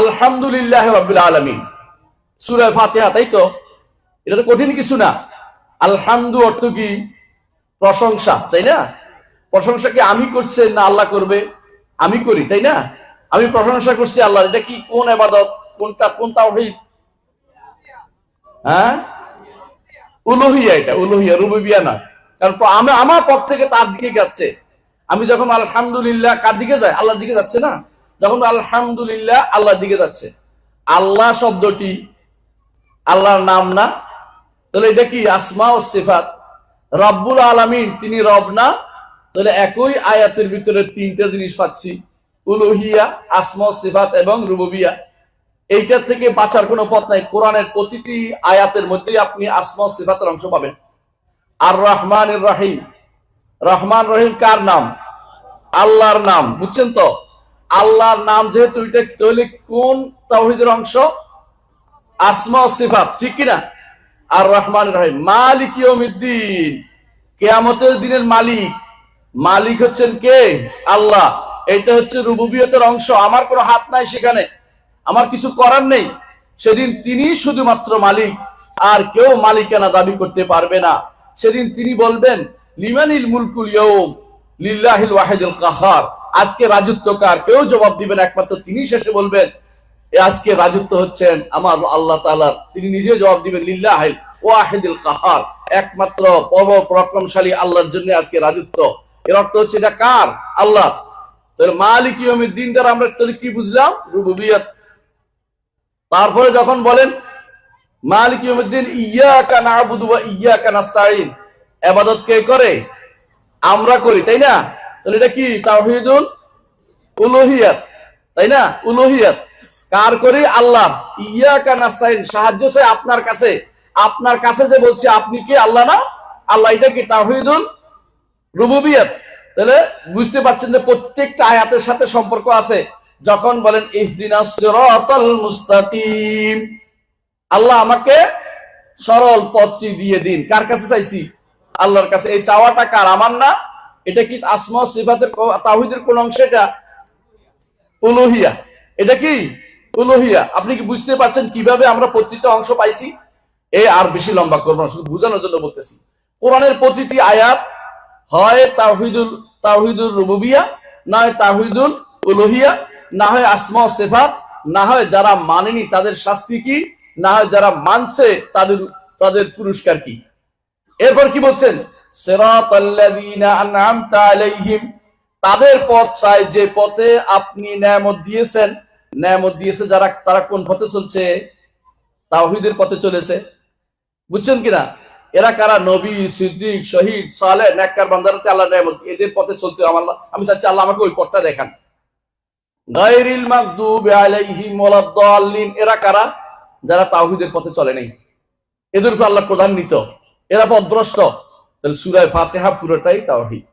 আলহামদুলিল্লাহ রবিল আলমিন। সুরায় ফাতেহা, তাই তো? এটা তো কঠিন কিছু না। আলহামদু অর্থ কি? প্রশংসা, তাই না? প্রশংসা কি আমি করছে না আল্লাহ করবে? আমি করি, তাই না? আমি প্রশংসা করছি আল্লাহ, এটা কি কোন আবাদত? কোনটা, কোন হ্যাঁ? উলোহিয়া এটা, উলোহিয়া, রুবিবিয়া না। কারণ আমি, আমার পথ থেকে তার দিকে যাচ্ছে। আমি যখন আলহামদুলিল্লাহ, কার দিকে যাই? আল্লাহর দিকে যাচ্ছে না? যখন আলহামদুলিল্লাহ আল্লাহর দিকে যাচ্ছে। আল্লাহ শব্দটি আল্লাহর নাম না। তাহলে এটা কি? আসমা ও সিফাত। রব্বুল আলামিন, তিনি রব না। তাহলে একই আয়াতের ভিতরে তিনটা জিনিস পাচ্ছি। উলুহিয়া, আসমা সিফাত এবং রুবুবিয়া। এইটার থেকে বাঁচার কোনো পথ নাই। কোরআনের প্রতিটি আয়াতের মধ্যেই আপনি আসমা সিফাতের অংশ পাবেন। আর রহমান রহিম। রহমান রহিম কার নাম? আল্লাহর নাম। বুঝছেন তো? আল্লাহর নাম যেহেতু এটা কোন তাওহীদের অংশ? আসমা সিফাত, ঠিক কিনা? আর রহমান রহিম। মালিক ইয়মিদ্দিন কেয়ামতের দিনের মালিক। মালিক হচ্ছেন কে? আল্লাহ। এইটা হচ্ছে রুবুবিয়তের অংশ। আমার কোনো হাত নাই সেখানে। আমার কিছু করার নেই। সেদিন তিনি শুধুমাত্র মালিক। আর কেউ মালিকানা দাবি করতে পারবে না। সেদিন তিনি বলবেন, লিমানিল মুলকুল ইয়ৌম লিল্লাহিল ওয়াহিদুল কাহার। আজকে রাজত্ব কার কেউ জবাব দিবেন, একমাত্র তিনি শেষে বলবেন আজকে রাজত্ব হচ্ছেন আমার আল্লাহ তাআলার। তিনি নিজে জবাব দিবেন, লিল্লাহিল ওয়াহিদুল কাহার। একমাত্র পব পরাক্রমশালী আল্লাহর জন্য আজকে রাজত্ব। এর অর্থ হচ্ছে এটা কার? আল্লাহ মালিক দিন দ্বারা আমরা তাহলে কি বুঝলাম? রুবুবিয়ত। তারপরে যখন বলেন, মালিক ইয়াকা নাস্তাইন ইবাদত কে করে? আমরা করি, তাই না? তাহলে এটা কি? তাওহীদুল উলুহিয়াত, তাই না? উলুহিয়াত। কার করি? আল্লাহ ইয়াকা নাস্তাইন সাহায্য চাই আপনার কাছে। আপনার কাছে যে বলছি, আপনি কি আল্লাহ না? আল্লাহ এটা কি? তাওহীদুল রুবুবিয়ত। তাহলে বুঝতে পারছেন যে প্রত্যেকটা আয়াতের সাথে সম্পর্ক আছে। যখন বলেন, ইহদিনাস সিরাতাল মুস্তাকিম আল্লাহ আমাকে সরল পথটি দিয়ে দিন। কার কাছে চাইছি? আল্লাহর কাছে। এই চাওয়াটা কার? আমার না? এটা কি আসমা সিফাতের তাওহীদের কোন অংশ? এটা উলুহিয়া। এটা কি? উলুহিয়া। আপনি কি বুঝতে পারছেন কীভাবে আমরা প্রতিটা অংশ পাইছি? এই আর বেশি লম্বা করব না, শুধু বোঝানোর জন্য বলতেছি। কোরআনের প্রতিটি আয়াত হয় তাওহিদুল তাওহিদুল রুবুবিয়া, না হয় তাওহিদুল উলুহিয়া, না হয় আসমা সিফাত, না হয় যারা মানেনি তাদের শাস্তি কি, না হয় যারা মানছে তাদের তাদের পুরস্কার কি। এরপর কি বলছেন? তাদের পথ চাই যে পথে আপনি নেয়ামত দিয়েছেন। নেয়ামত দিয়েছে যারা, তারা কোন পথে চলছে? তাওহীদের পথে চলেছে। বুঝছেন কিনা? এরা কারা? নবী, সিদ্দিক, শহীদ, সালেহ, নেককার বান্দারতে আল্লাহ নেয়ামত। এদের পথে চলতে আমার আমি চাচ্ছি আল্লাহ আমাকে ওই পথটা দেখান। গায়রিল মাগদুবি আলাইহিম ওয়ালাদ-দাল্লিন এরা কারা? যারা তাওহীদের পথে চলে নাই। এদের উপর আল্লাহ প্রধান নিত। এরা পথভ্রষ্ট তাহলে সুরায় ফাতেহা পুরোটাই তাওহীদ।